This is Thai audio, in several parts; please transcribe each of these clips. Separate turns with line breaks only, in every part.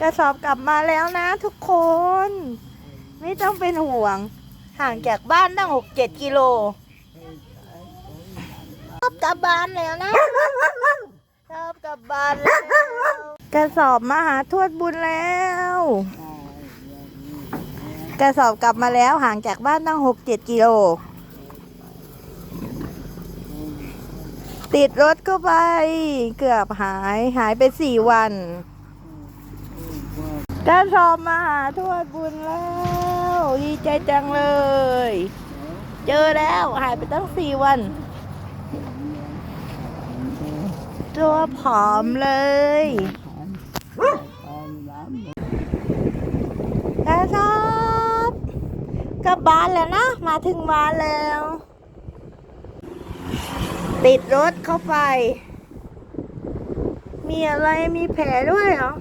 กระสอบกลับมาแล้วนะทุกคน ไม่ต้องเป็นห่วง ห่างจากบ้านตั้งหกเจ็ดกิโลชอบกลับบ้านแล้วนะชอบกลับบ้านแล้วกระสอบมาหาทวดบุญแล้วกระสอบกลับมาแล้วห่างจากบ้านตั้งหกเจ็ดกิโล ติดรถก็ไป เกือบหายหายไปสี่วัน กระสอบมาหาทวดบุญแล้ว ดีใจจังเลย เจอแล้วหายไปตั้งสี่วันตัวผอมเลยกระสอบกลับบ้านแล้วนะ มาถึงบ้านแล้ว ติดรถเข้าไป มีอะไรมีแผลด้วยเหรอ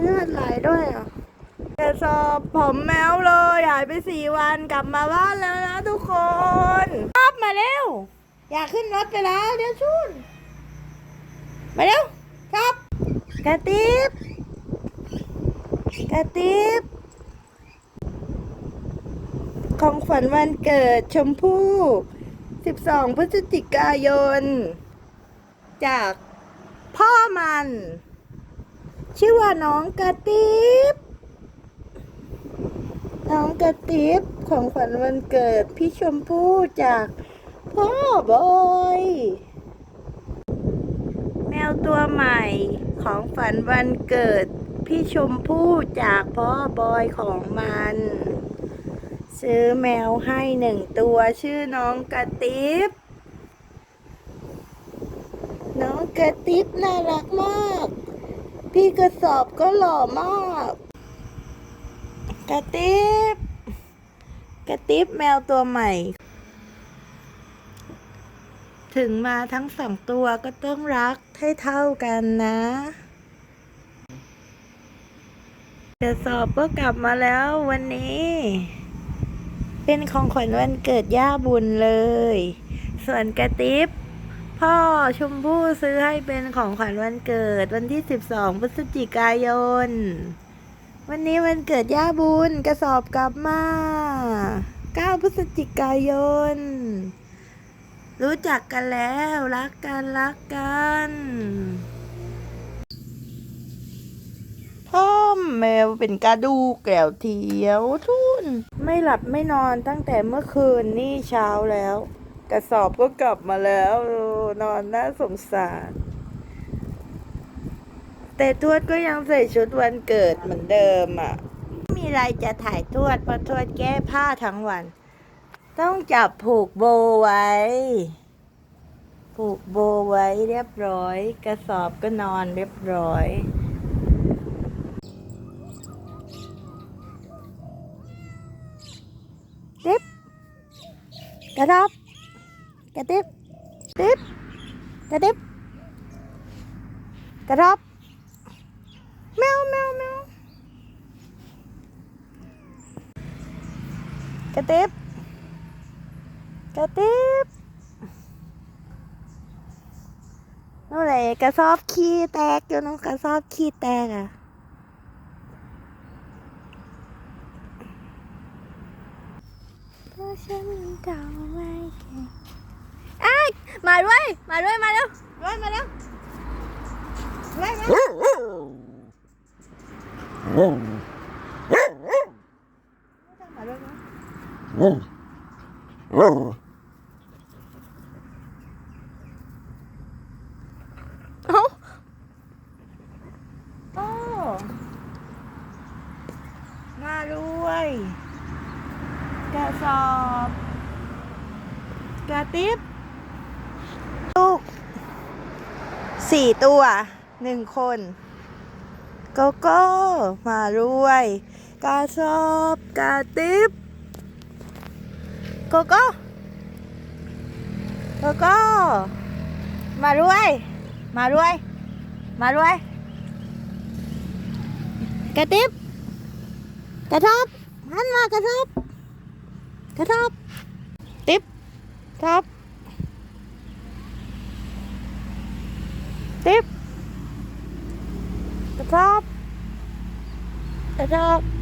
เลือดไหลด้วยเหรอแต่สอบผมแมวเลยหายไปสี่วันกลับมาบ้านแล้วนะทุกคนครับมาเร็ว อยากขึ้นรถไปแล้ว เดี๋ยวชุนมาเร็วครับกระติบกระติบของขวัญวันเกิดชมพู่ 12 พฤศจิกายน จากพ่อมัน ชื่อว่าน้องกระติบน้องกระติบของขวัญวันเกิดพี่ชมพู่จากพ่อบอยแมวตัวใหม่ของฝันวันเกิดพี่ชมพู่จากพ่อบอยของมัน ซื้อแมวให้หนึ่งตัวชื่อน้องกระติบน้องกระติบน่ารักมาก พี่กระสอบก็หล่อมาก กระติบกระติบแมวตัวใหม่ ถึงมาทั้งสองตัวก็ต้องรักให้เท่ากันนะกระสอบก็กลับมาแล้ววันนี้ เป็นของขวัญวันเกิดย่าบุญเลย ส่วนกระติบ พ่อชมพู่ซื้อให้เป็นของขวัญวันเกิดวันที่ 12 พฤศจิกายน วันนี้วันเกิดย่าบุญกระสอบกลับมา 9 พฤศจิกายน รู้จักกันแล้วรักกันรักกัน พ่อแมวเป็นกระดูกแก้วเทียวทุน ไม่หลับไม่นอนตั้งแต่เมื่อคืนนี่เช้าแล้ว กระสอบก็กลับมาแล้วนอนน่าสงสาร แต่ทวดก็ยังใส่ชุดวันเกิดเหมือนเดิมอะไม่มีอะไรจะถ่ายทวดเพราะทวดแก้ผ้าทั้งวัน ต้องจับผูกโบไว้ ผูกโบไว้เรียบร้อย กระสอบก็นอนเรียบร้อยติ๊บกระทบ กระติบติบกระติบกระทบแมวแมวแมวกระติบกระติบนู่นเลยกระสอบขี้แตกอยู่น้องกระสอบขี้แตกอะเพราะฉันเดาไม่เก่ง อ้ายมาด้วยมาด้วยมาเร็วด้ว สี่ตัวหนึ่งคนโกโก้มาด้วยกระสอบกรติบโกโก้โกโก้มาด้วย มาด้วย มาด้วย กระติบกระทบหันมากระทบกระทบติ๊บทับ ติ๊บกระทบกระทบ